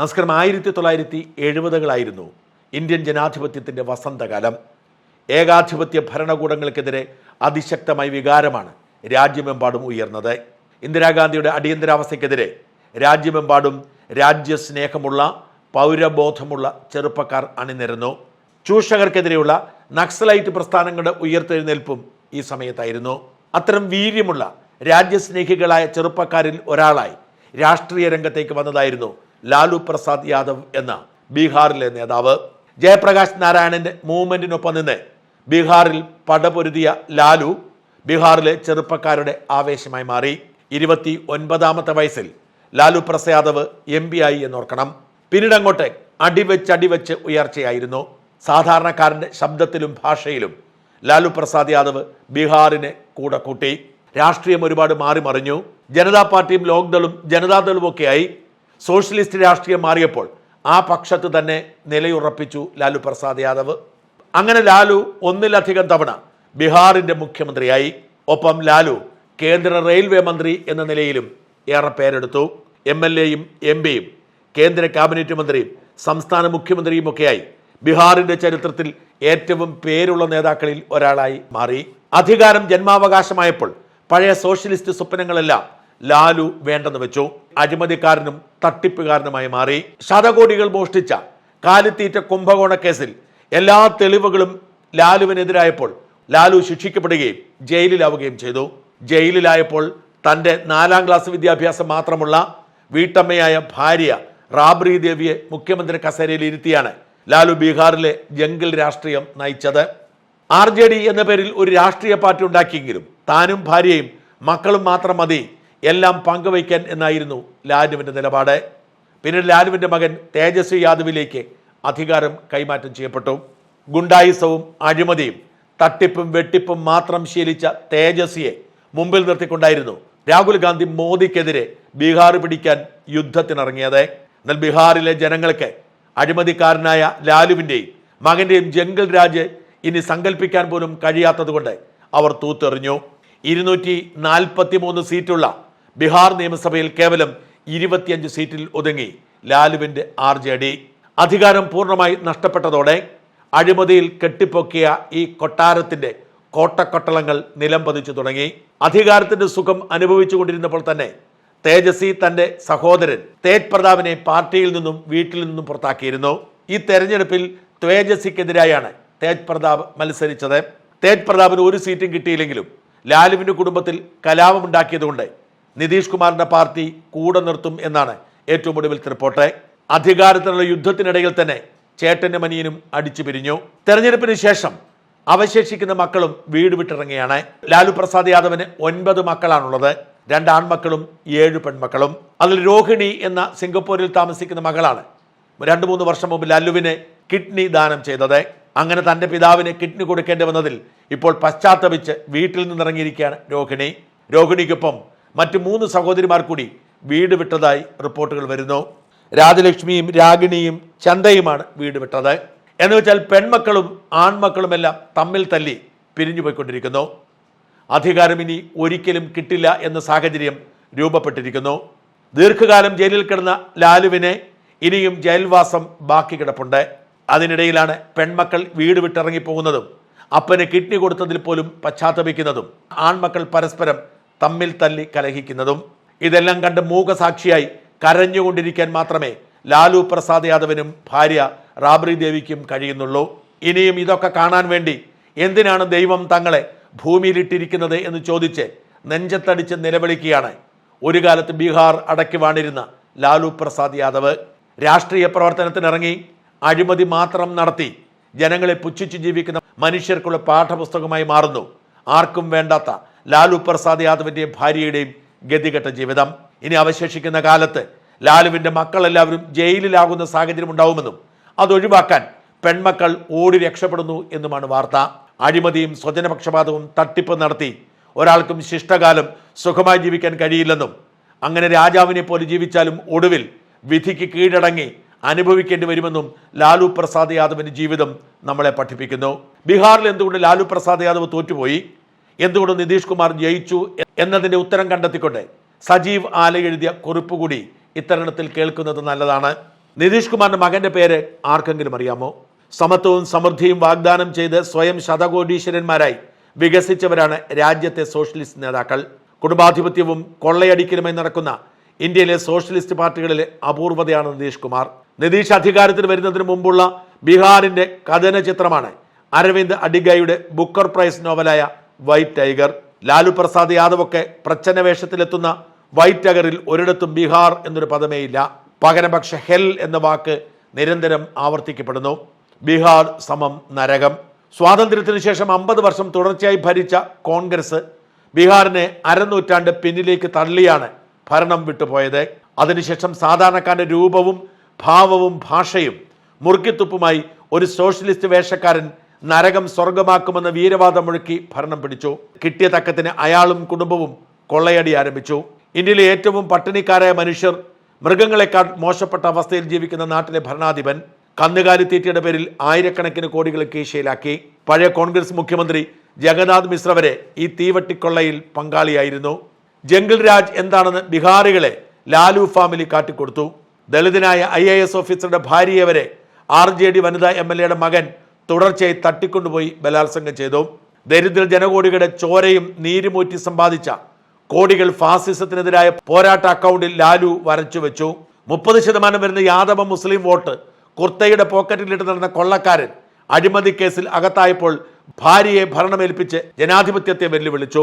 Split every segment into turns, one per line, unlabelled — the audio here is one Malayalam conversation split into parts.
നമസ്കാരം. ആയിരത്തി തൊള്ളായിരത്തി എഴുപതുകളായിരുന്നു ഇന്ത്യൻ ജനാധിപത്യത്തിന്റെ വസന്തകാലം. ഏകാധിപത്യ ഭരണകൂടങ്ങൾക്കെതിരെ അതിശക്തമായ വികാരമാണ് രാജ്യമെമ്പാടും ഉയർന്നത്. ഇന്ദിരാഗാന്ധിയുടെ അടിയന്തരാവസ്ഥയ്ക്കെതിരെ രാജ്യമെമ്പാടും രാജ്യസ്നേഹമുള്ള പൗരബോധമുള്ള ചെറുപ്പക്കാർ അണിനിരന്നു. ചൂഷകർക്കെതിരെയുള്ള നക്സലൈറ്റ് പ്രസ്ഥാനങ്ങളുടെ ഉയർത്തെഴുന്നേൽപ്പും ഈ സമയത്തായിരുന്നു. അത്തരം വീര്യമുള്ള രാജ്യസ്നേഹികളായ ചെറുപ്പക്കാരിൽ ഒരാളായി രാഷ്ട്രീയ രംഗത്തേക്ക് വന്നതായിരുന്നു ലാലു പ്രസാദ് യാദവ് എന്ന ബീഹാറിലെ നേതാവ്. ജയപ്രകാശ് നാരായണന്റെ മൂവ്മെന്റിനൊപ്പം നിന്ന് ബീഹാറിൽ പടപൊരുതിയ ലാലു ബീഹാറിലെ ചെറുപ്പക്കാരുടെ ആവേശമായി മാറി. ഇരുപത്തി ഒൻപതാമത്തെ വയസ്സിൽ ലാലു പ്രസാദ് യാദവ് എം പി ആയി എന്നോർക്കണം. പിന്നീട് അങ്ങോട്ട് അടിവെച്ച് അടിവെച്ച് ഉയർച്ചയായിരുന്നു. സാധാരണക്കാരന്റെ ശബ്ദത്തിലും ഭാഷയിലും ലാലു പ്രസാദ് യാദവ് ബീഹാറിനെ കൂടെ കൂട്ടി. രാഷ്ട്രീയം ഒരുപാട് മാറി മറിഞ്ഞു ജനതാ പാർട്ടിയും ലോക്ദളും ജനതാദളും ഒക്കെയായി സോഷ്യലിസ്റ്റ് രാഷ്ട്രീയം മാറിയപ്പോൾ ആ പക്ഷത്ത് തന്നെ നിലയുറപ്പിച്ചു ലാലു പ്രസാദ് യാദവ്. അങ്ങനെ ലാലു ഒന്നിലധികം തവണ ബീഹാറിന്റെ മുഖ്യമന്ത്രിയായി. ഒപ്പം ലാലു കേന്ദ്ര റെയിൽവേ മന്ത്രി എന്ന നിലയിലും ഏറെ പേരെടുത്തു. എം എൽ എയും എം പിയും കേന്ദ്ര ക്യാബിനറ്റ് മന്ത്രിയും സംസ്ഥാന മുഖ്യമന്ത്രിയും ഒക്കെയായി ബീഹാറിന്റെ ചരിത്രത്തിൽ ഏറ്റവും പേരുള്ള നേതാക്കളിൽ ഒരാളായി മാറി. അധികാരം ജന്മാവകാശമായപ്പോൾ പഴയ സോഷ്യലിസ്റ്റ് സ്വപ്നങ്ങളെല്ലാം ലാലു വേണ്ടെന്ന് വെച്ചു. അഴിമതിക്കാരനും തട്ടിപ്പുകാരനുമായി മാറി. ശതകോടികൾ മോഷ്ടിച്ച കാലിത്തീറ്റ കുംഭകോണ കേസിൽ എല്ലാ തെളിവുകളും ലാലുവിനെതിരായപ്പോൾ ലാലു ശിക്ഷിക്കപ്പെടുകയും ജയിലിലാവുകയും ചെയ്തു. ജയിലിലായപ്പോൾ തന്റെ നാലാം ക്ലാസ് വിദ്യാഭ്യാസം മാത്രമുള്ള വീട്ടമ്മയായ ഭാര്യ റാബ്രി ദേവിയെ മുഖ്യമന്ത്രി കസേരയിൽ ഇരുത്തിയാണ് ലാലു ബീഹാറിലെ ജംഗിൾ രാഷ്ട്രീയം നയിച്ചത്. ആർ ജെ ഡി എന്ന പേരിൽ ഒരു രാഷ്ട്രീയ പാർട്ടി ഉണ്ടാക്കിയെങ്കിലും താനും ഭാര്യയും മക്കളും മാത്രം മതി എല്ലാം പങ്കുവയ്ക്കാൻ എന്നായിരുന്നു ലാലുവിന്റെ നിലപാട്. പിന്നീട് ലാലുവിന്റെ മകൻ തേജസ്വി യാദവിലേക്ക് അധികാരം കൈമാറ്റം ചെയ്യപ്പെട്ടു. ഗുണ്ടായിസവും അഴിമതിയും തട്ടിപ്പും വെട്ടിപ്പും മാത്രം ശീലിച്ച തേജസ്വിയെ മുമ്പിൽ നിർത്തിക്കൊണ്ടായിരുന്നു രാഹുൽ ഗാന്ധി മോദിക്കെതിരെ ബീഹാർ പിടിക്കാൻ യുദ്ധത്തിനിറങ്ങിയത്. എന്നാൽ ബീഹാറിലെ ജനങ്ങൾക്ക് അഴിമതിക്കാരനായ ലാലുവിന്റെയും മകന്റെയും ജംഗിൾ രാജ് ഇനി സങ്കല്പിക്കാൻ പോലും കഴിയാത്തതുകൊണ്ട് അവർ തൂത്തെറിഞ്ഞു. ഇരുന്നൂറ്റി നാൽപ്പത്തി മൂന്ന് സീറ്റുള്ള ബീഹാർ നിയമസഭയിൽ കേവലം ഇരുപത്തിയഞ്ച് സീറ്റിൽ ഒതുങ്ങി ലാലുവിന്റെ ആർ ജെ ഡി അധികാരം പൂർണമായി നഷ്ടപ്പെട്ടതോടെ അഴിമതിയിൽ കെട്ടിപ്പൊക്കിയ ഈ കൊട്ടാരത്തിന്റെ കോട്ടക്കൊട്ടളങ്ങൾ നിലം പതിച്ചു തുടങ്ങി. അധികാരത്തിന്റെ സുഖം അനുഭവിച്ചുകൊണ്ടിരുന്നപ്പോൾ തന്നെ തേജസ്വി തന്റെ സഹോദരൻ തേജ് പ്രതാപിനെ പാർട്ടിയിൽ നിന്നും വീട്ടിൽ നിന്നും പുറത്താക്കിയിരുന്നു. ഈ തെരഞ്ഞെടുപ്പിൽ തേജസ്വിക്കെതിരായാണ് തേജ് പ്രതാപ് മത്സരിച്ചത്. തേജ് പ്രതാപിന് ഒരു സീറ്റും കിട്ടിയില്ലെങ്കിലും ലാലുവിന്റെ കുടുംബത്തിൽ കലാപമുണ്ടാക്കിയതുകൊണ്ട് നിതീഷ് കുമാറിന്റെ പാർട്ടി കൂടെ നിർത്തും എന്നാണ് ഏറ്റവും ഒടുവിൽ റിപ്പോർട്ട് അധികാരത്തിനുള്ള യുദ്ധത്തിനിടയിൽ തന്നെ ചേട്ടന്റെ മനിയനും അടിച്ചു പിരിഞ്ഞു. തെരഞ്ഞെടുപ്പിന് ശേഷം അവശേഷിക്കുന്ന മക്കളും വീട് വിട്ടിറങ്ങിയാണ് ലാലു പ്രസാദ് യാദവിന് ഒൻപത് മക്കളാണുള്ളത്. രണ്ട് ആൺമക്കളും ഏഴ് പെൺമക്കളും. അതിൽ രോഹിണി എന്ന സിംഗപ്പൂരിൽ താമസിക്കുന്ന മകളാണ് രണ്ട് മൂന്ന് വർഷം മുമ്പ് ലാലുവിന് കിഡ്നി ദാനം ചെയ്തത്. അങ്ങനെ തന്റെ പിതാവിന് കിഡ്നി കൊടുക്കേണ്ടി വന്നതിൽ ഇപ്പോൾ പശ്ചാത്തപിച്ച് വീട്ടിൽ നിന്നിറങ്ങിയിരിക്കുകയാണ് രോഹിണി. രോഹിണിക്കൊപ്പം മറ്റു മൂന്ന് സഹോദരിമാർ കൂടി വീട് വിട്ടതായി റിപ്പോർട്ടുകൾ വരുന്നു. രാജലക്ഷ്മിയും രാഗിണിയും ചന്തയുമാണ് വീട് വിട്ടത്. എന്ന് വെച്ചാൽ പെൺമക്കളും ആൺമക്കളുമെല്ലാം തമ്മിൽ തല്ലി പിരിഞ്ഞു പോയിക്കൊണ്ടിരിക്കുന്നു അധികാരം ഇനി ഒരിക്കലും കിട്ടില്ല എന്ന സാഹചര്യം രൂപപ്പെട്ടിരിക്കുന്നു. ദീർഘകാലം ജയിലിൽ കിടന്ന ലാലുവിനെ ഇനിയും ജയിൽവാസം ബാക്കി കിടപ്പുണ്ട്. അതിനിടയിലാണ് പെൺമക്കൾ വീട് വിട്ടിറങ്ങിപ്പോകുന്നതും അപ്പന് കിഡ്നി കൊടുത്തതിൽ പോലും പശ്ചാത്തപിക്കുന്നതും ആൺമക്കൾ പരസ്പരം തമ്മിൽ തല്ലി കലഹിക്കുന്നതും ഇതെല്ലാം കണ്ട് മൂകസാക്ഷിയായി കരഞ്ഞുകൊണ്ടിരിക്കാൻ മാത്രമേ ലാലു പ്രസാദ് യാദവിനും ഭാര്യ റാബ്രി ദേവിക്കും കഴിയുന്നുള്ളൂ. ഇനിയും ഇതൊക്കെ കാണാൻ വേണ്ടി എന്തിനാണ് ദൈവം തങ്ങളെ ഭൂമിയിലിട്ടിരിക്കുന്നത് എന്ന് ചോദിച്ച് നെഞ്ചത്തടിച്ച് നിലവിളിക്കുകയാണ്. ഒരു കാലത്ത് ബീഹാർ അടക്കി വാണിരുന്ന ലാലു പ്രസാദ് യാദവ് രാഷ്ട്രീയ പ്രവർത്തനത്തിനിറങ്ങി അഴിമതി മാത്രം നടത്തി ജനങ്ങളെ പുച്ഛിച്ചു ജീവിക്കുന്ന മനുഷ്യർക്കുള്ള പാഠപുസ്തകമായി മാറുന്നു. ആർക്കും വേണ്ടാത്ത ലാലു പ്രസാദ് യാദവിന്റെയും ഭാര്യയുടെയും ഗതികെട്ട ജീവിതം. ഇനി അവശേഷിക്കുന്ന കാലത്ത് ലാലുവിന്റെ മക്കളെല്ലാവരും ജയിലിലാകുന്ന സാഹചര്യം ഉണ്ടാവുമെന്നും അതൊഴിവാക്കാൻ പെൺമക്കൾ ഓടി രക്ഷപ്പെടുന്നു എന്നുമാണ് വാർത്ത. അഴിമതിയും സ്വജനപക്ഷപാതവും തട്ടിപ്പ് നടത്തി ഒരാൾക്കും ശിഷ്ടകാലം സുഖമായി ജീവിക്കാൻ കഴിയില്ലെന്നും അങ്ങനെ രാജാവിനെ പോലെ ജീവിച്ചാലും ഒടുവിൽ വിധിക്ക് കീഴടങ്ങി അനുഭവിക്കേണ്ടി വരുമെന്നും ലാലു പ്രസാദ് യാദവിന്റെ ജീവിതം നമ്മളെ പഠിപ്പിക്കുന്നു. ബീഹാറിൽ എന്തുകൊണ്ട് ലാലു പ്രസാദ് യാദവ് തോറ്റുപോയി? എന്തുകൊണ്ട് നിതീഷ് കുമാർ ജയിച്ചു എന്നതിന്റെ ഉത്തരം കണ്ടെത്തിക്കൊണ്ട് സജീവ് ആല എഴുതിയ കുറിപ്പ് കൂടി ഇത്തരണത്തിൽ കേൾക്കുന്നത് നല്ലതാണ്. നിതീഷ് കുമാറിന്റെ മകന്റെ പേര് ആർക്കെങ്കിലും അറിയാമോ? സമത്വവും സമൃദ്ധിയും വാഗ്ദാനം ചെയ്ത് സ്വയം ശതകോടീശ്വരന്മാരായി വികസിച്ചവരാണ് രാജ്യത്തെ സോഷ്യലിസ്റ്റ് നേതാക്കൾ. കുടുംബാധിപത്യവും കൊള്ളയടിക്കലുമായി നടക്കുന്ന ഇന്ത്യയിലെ സോഷ്യലിസ്റ്റ് പാർട്ടികളിലെ അപൂർവതയാണ് നിതീഷ് കുമാർ. നിതീഷ് അധികാരത്തിൽ വരുന്നതിന് മുമ്പുള്ള ബീഹാറിന്റെ കഥന ചിത്രമാണ് അരവിന്ദ് അഡിഗയുടെ ബുക്കർ പ്രൈസ് നോവലായ വൈറ്റ് ടൈഗർ ലാലു പ്രസാദ് യാദവ് ഒക്കെ പ്രച്ഛന്ന വേഷത്തിലെത്തുന്ന വൈറ്റ് ടൈഗറിൽ ഒരിടത്തും ബീഹാർ എന്നൊരു പദമേ ഇല്ല. പക്ഷെ ഹെൽ എന്ന വാക്ക് നിരന്തരം ആവർത്തിക്കപ്പെടുന്നു. ബീഹാർ സമം നരകം. സ്വാതന്ത്ര്യത്തിന് ശേഷം അമ്പത് വർഷം തുടർച്ചയായി ഭരിച്ച കോൺഗ്രസ് ബീഹാറിനെ അരനൂറ്റാണ്ട് പിന്നിലേക്ക് തള്ളിയാണ് ഭരണം വിട്ടുപോയത്. അതിനുശേഷം സാധാരണക്കാരന്റെ രൂപവും ഭാവവും ഭാഷയും മുറുക്കിത്തുപ്പുമായി ഒരു സോഷ്യലിസ്റ്റ് വേഷക്കാരൻ നരകം സ്വർഗമാക്കുമെന്ന വീരവാദം മുഴക്കി ഭരണം പിടിച്ചു. കിട്ടിയ തക്കത്തിന് അയാളും കുടുംബവും കൊള്ളയടി ആരംഭിച്ചു. ഇന്ത്യയിലെ ഏറ്റവും പട്ടിണിക്കാരായ മനുഷ്യർ മൃഗങ്ങളെക്കാൾ മോശപ്പെട്ട അവസ്ഥയിൽ ജീവിക്കുന്ന നാട്ടിലെ ഭരണാധിപൻ കന്നുകാലി തീറ്റയുടെ പേരിൽ ആയിരക്കണക്കിന് കോടികൾ കീശയിലാക്കി. പഴയ കോൺഗ്രസ് മുഖ്യമന്ത്രി ജഗന്നാഥ് മിശ്ര വരെ ഈ തീവട്ടിക്കൊള്ളയിൽ പങ്കാളിയായിരുന്നു. ജംഗിൾ രാജ് എന്താണെന്ന് ബിഹാറികളെ ലാലു ഫാമിലി കാട്ടിക്കൊടുത്തു. ദളിതനായ ഐ എ എസ് ഓഫീസറുടെ ഭാര്യയെ വരെ ആർ ജെ ഡി വനിതാ എം എൽ എയുടെ മകൻ തുടർച്ചയായി തട്ടിക്കൊണ്ടുപോയി ബലാത്സംഗം ചെയ്തു. ദരിദ്ര ജനകോടികളുടെ ചോരയും നീരുമൂറ്റി സമ്പാദിച്ച കോടികൾ ഫാസിസത്തിനെതിരായ പോരാട്ട അക്കൗണ്ടിൽ ലാലു വരച്ചു വെച്ചു. മുപ്പത് ശതമാനം വരുന്ന യാദവ മുസ്ലിം വോട്ട് കുർത്തയുടെ പോക്കറ്റിലിട്ട് നടന്ന കൊള്ളക്കാരൻ അഴിമതി കേസിൽ അകത്തായപ്പോൾ ഭാര്യയെ ഭരണമേൽപ്പിച്ച് ജനാധിപത്യത്തെ വെല്ലുവിളിച്ചു.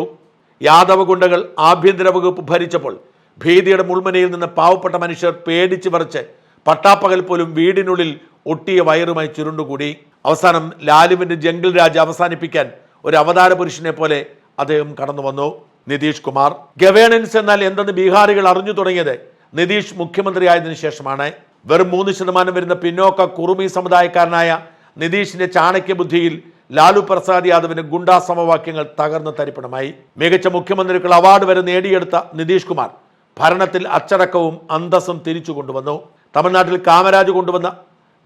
യാദവ ഗുണ്ടകൾ ആഭ്യന്തര വകുപ്പ് ഭരിച്ചപ്പോൾ ഭീതിയുടെ മുൾമനയിൽ നിന്ന് പാവപ്പെട്ട മനുഷ്യർ പേടിച്ചു പറിച്ച് പട്ടാപ്പകൽ പോലും വീടിനുള്ളിൽ ഒട്ടിയ വയറുമായി ചുരുണ്ടുകൂടി. അവസാനം ലാലുവിന്റെ ജംഗിൾ രാജ് അവസാനിപ്പിക്കാൻ ഒരു അവതാര പുരുഷനെ പോലെ അദ്ദേഹം കടന്നു വന്നു. നിതീഷ് കുമാർ. ഗവേണൻസ് എന്നാൽ എന്തെന്ന് ബീഹാറികൾ അറിഞ്ഞു തുടങ്ങിയത് നിതീഷ് മുഖ്യമന്ത്രിയായതിനു ശേഷമാണ്. വെറും മൂന്ന് ശതമാനം വരുന്ന പിന്നോക്ക കുറുമി സമുദായക്കാരനായ നിതീഷിന്റെ ചാണക്യ ബുദ്ധിയിൽ ലാലു പ്രസാദ് യാദവിന് ഗുണ്ടാ സമവാക്യങ്ങൾ തകർന്ന് തരിപ്പണമായി. മികച്ച മുഖ്യമന്ത്രിക്കുള്ള അവാർഡ് വരെ നേടിയെടുത്ത നിതീഷ് കുമാർ ഭരണത്തിൽ അച്ചടക്കവും അന്തസ്സും തിരിച്ചു കൊണ്ടുവന്നു. തമിഴ്നാട്ടിൽ കാമരാജ് കൊണ്ടുവന്ന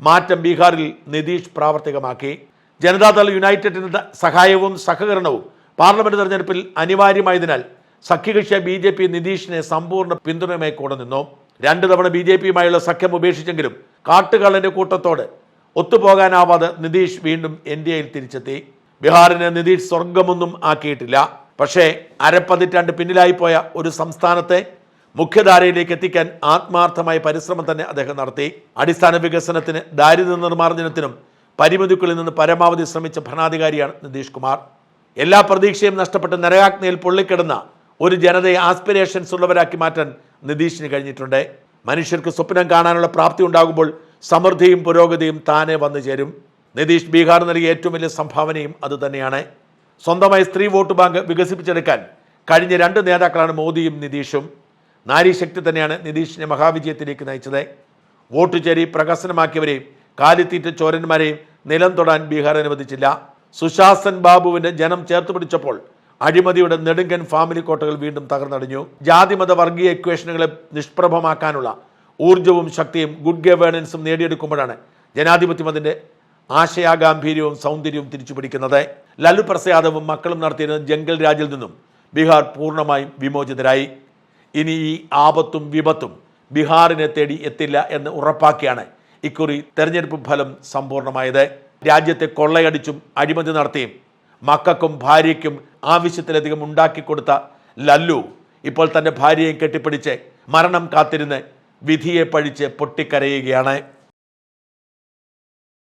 മാറ്റം ബീഹാറിൽ നിതീഷ് പ്രാവർത്തികമാക്കി. ജനതാദൾ യുണൈറ്റഡിന്റെ സഹായവും സഹകരണവും പാർലമെന്റ് തെരഞ്ഞെടുപ്പിൽ അനിവാര്യമായതിനാൽ സഖ്യകക്ഷിയ ബി ജെ പി നിതീഷിനെ സമ്പൂർണ പിന്തുണയുമായി കൂടെ നിന്നു. രണ്ടു തവണ ബി ജെ പിയുമായുള്ള സഖ്യം ഉപേക്ഷിച്ചെങ്കിലും കാട്ടുകള്ളന്റെ കൂട്ടത്തോട് ഒത്തുപോകാനാവാതെ നിതീഷ് വീണ്ടും എൻ ഡി എയിൽ തിരിച്ചെത്തി. ബീഹാറിന് നിതീഷ് സ്വർഗമൊന്നും ആക്കിയിട്ടില്ല. പക്ഷേ അരപ്പതിറ്റാണ്ട് പിന്നിലായി പോയ ഒരു സംസ്ഥാനത്തെ മുഖ്യധാരയിലേക്ക് എത്തിക്കാൻ ആത്മാർത്ഥമായ പരിശ്രമം തന്നെ അദ്ദേഹം നടത്തി. അടിസ്ഥാന വികസനത്തിന് ദാരിദ്ര്യ നിർമ്മാർജനത്തിനും പരിമിതിക്കുള്ളിൽ നിന്ന് പരമാവധി ശ്രമിച്ച ഭരണാധികാരിയാണ് നിതീഷ് കുമാർ. എല്ലാ പ്രതീക്ഷയും നഷ്ടപ്പെട്ട് നരകാഗ്നിയിൽ പൊള്ളിക്കിടന്ന ഒരു ജനതയെ ആസ്പിരേഷൻസ് ഉള്ളവരാക്കി മാറ്റാൻ നിതീഷിന് കഴിഞ്ഞിട്ടുണ്ട്. മനുഷ്യർക്ക് സ്വപ്നം കാണാനുള്ള പ്രാപ്തി ഉണ്ടാകുമ്പോൾ സമൃദ്ധിയും പുരോഗതിയും താനെ വന്നു ചേരും. നിതീഷ് ബീഹാർ നൽകിയ ഏറ്റവും വലിയ സംഭാവനയും അതുതന്നെയാണ് സ്വന്തമായി സ്ത്രീ വോട്ട് ബാങ്ക് വികസിപ്പിച്ചെടുക്കാൻ കഴിഞ്ഞ രണ്ട് നേതാക്കളാണ് മോദിയും നിതീഷും. നാരീശക്തി തന്നെയാണ് നിതീഷിനെ മഹാവിജയത്തിലേക്ക് നയിച്ചത്. വോട്ട് ചേരി പ്രകസനമാക്കിയവരെയും കാലിത്തീറ്റ ചോരന്മാരെയും നിലം തൊടാൻ ബീഹാർ അനുവദിച്ചില്ല. സുശാസൻ ബാബുവിന്റെ ജനം ചേർത്ത് പിടിച്ചപ്പോൾ അഴിമതിയുടെ നെടുങ്കൻ ഫാമിലി കോട്ടകൾ വീണ്ടും തകർന്നടിഞ്ഞു. ജാതിമത വർഗീയ ഇക്വേഷനുകളെ നിഷ്പ്രഭമാക്കാനുള്ള ഊർജവും ശക്തിയും ഗുഡ് ഗവേണൻസും നേടിയെടുക്കുമ്പോഴാണ് ജനാധിപത്യം അതിന്റെ ആശയാഗാംഭീര്യവും സൗന്ദര്യവും തിരിച്ചു പിടിക്കുന്നത് ലല്ലു പ്രസാദവും മക്കളും നടത്തിയിരുന്ന ജംഗൽ രാജിൽ നിന്നും ബീഹാർ പൂർണമായും വിമോചിതരായി. ഇനി ഈ ആപത്തും വിപത്തും ബീഹാറിനെ തേടി എത്തില്ല എന്ന് ഉറപ്പാക്കിയാണ് ഇക്കുറി തെരഞ്ഞെടുപ്പ് ഫലം സമ്പൂർണമായത് രാജ്യത്തെ കൊള്ളയടിച്ചും അഴിമതി നടത്തിയും മക്കൾക്കും ഭാര്യയ്ക്കും ആവശ്യത്തിലധികം ഉണ്ടാക്കി കൊടുത്ത ലല്ലു ഇപ്പോൾ തന്റെ ഭാര്യയെ കെട്ടിപ്പിടിച്ച് മരണം കാത്തിരുന്ന് വിധിയെ പഴിച്ച് പൊട്ടിക്കരയുകയാണ്.